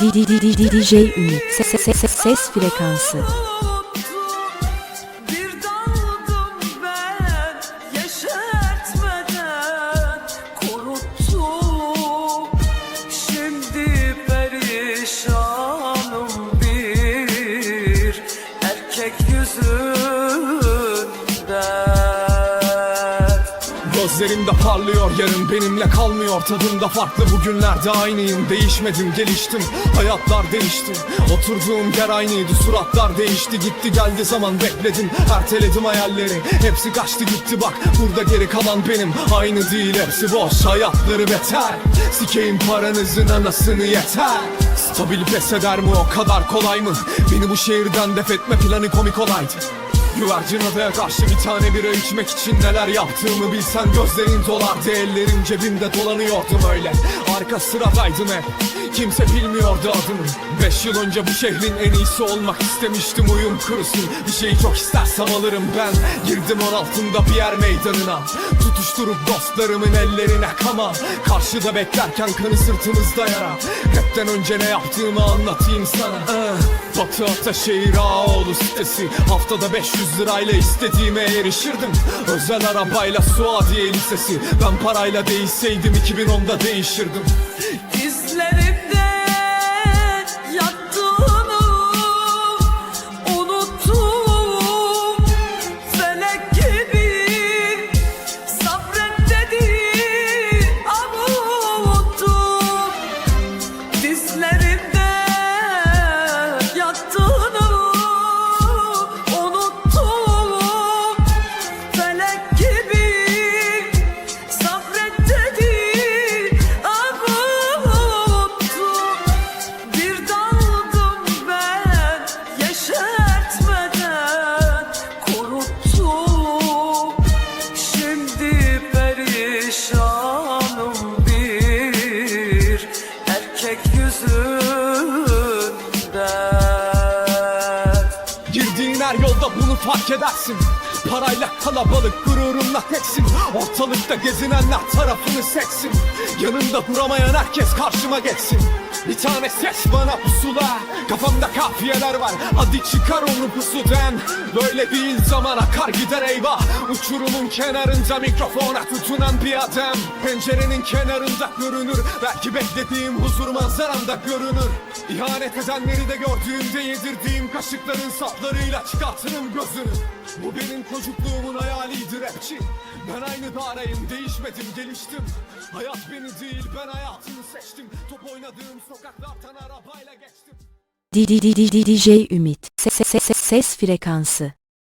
DJ Ümit. Ses, ses, ses, ses frekansı Gözlerimde parlıyor yarın benimle kalmıyor. Tadımda farklı bugünlerde aynıyım. Değişmedim geliştim. Hayatlar değişti. Oturduğum yer aynıydı suratlar değişti. Gitti geldi zaman bekledim Erteledim hayalleri. Hepsi kaçtı gitti. Bak Burada geri kalan benim. Aynı değil hepsi boş. Hayatları beter. Sikeyim paranızın anasını yeter. Stabil pes eder mi? O kadar kolay mı? Beni bu şehirden def etme planı komik olaydı Güvercin adaya karşı bir tane bira içmek için neler yaptığımı bilsen gözlerin dolardı Ellerim cebimde dolanıyordum öyle Arka sıradaydım hep Kimse bilmiyordu adımı Beş yıl önce bu şehrin en iyisi olmak istemiştim uyum kurusun. Bir şeyi çok istersem alırım ben. Girdim on altında bir yer meydanına. Tutuşturup dostlarımın ellerine kama. Karşıda beklerken kanı sırtımızda yara. Hepten önce ne yaptığımı anlatayım sana. Ah, Batı Ataşehir Ağoğlu sitesi. Haftada 500 lirayla istediğime erişirdim. Özel arabayla Suadiye Lisesi. Ben parayla değilseydim 2010'da değişirdim. Dizlerimden erkek yüzünden. Girdiğin her yolda bunu fark edersin. Parayla kalabalık gururunla teksin. Ortalıkta gezinenler tarafını seksin. Yanında duramayan herkes karşıma geçsin Bir tane ses bana pusula. Kafamda kafiyeler var. Hadi çıkar onu pusudan. Böyle değil zaman akar gider eyvah. Uçurumun kenarında mikrofona tutunan bir adam. Pencerenin kenarında görünür. Belki beklediğim huzur manzaramda görünür. İhanet edenleri de gördüğümde yedirdiğim kaşıkların saplarıyla çıkartırım gözünü. Bu benim çocukluğumun hayaliydi rapçi Ben aynı darayım değişmedim geliştim Hayat beni değil ben hayatımı seçtim Top oynadığım sokaklardan arabayla geçtim DJ Ümit ses, ses, ses, ses frekansı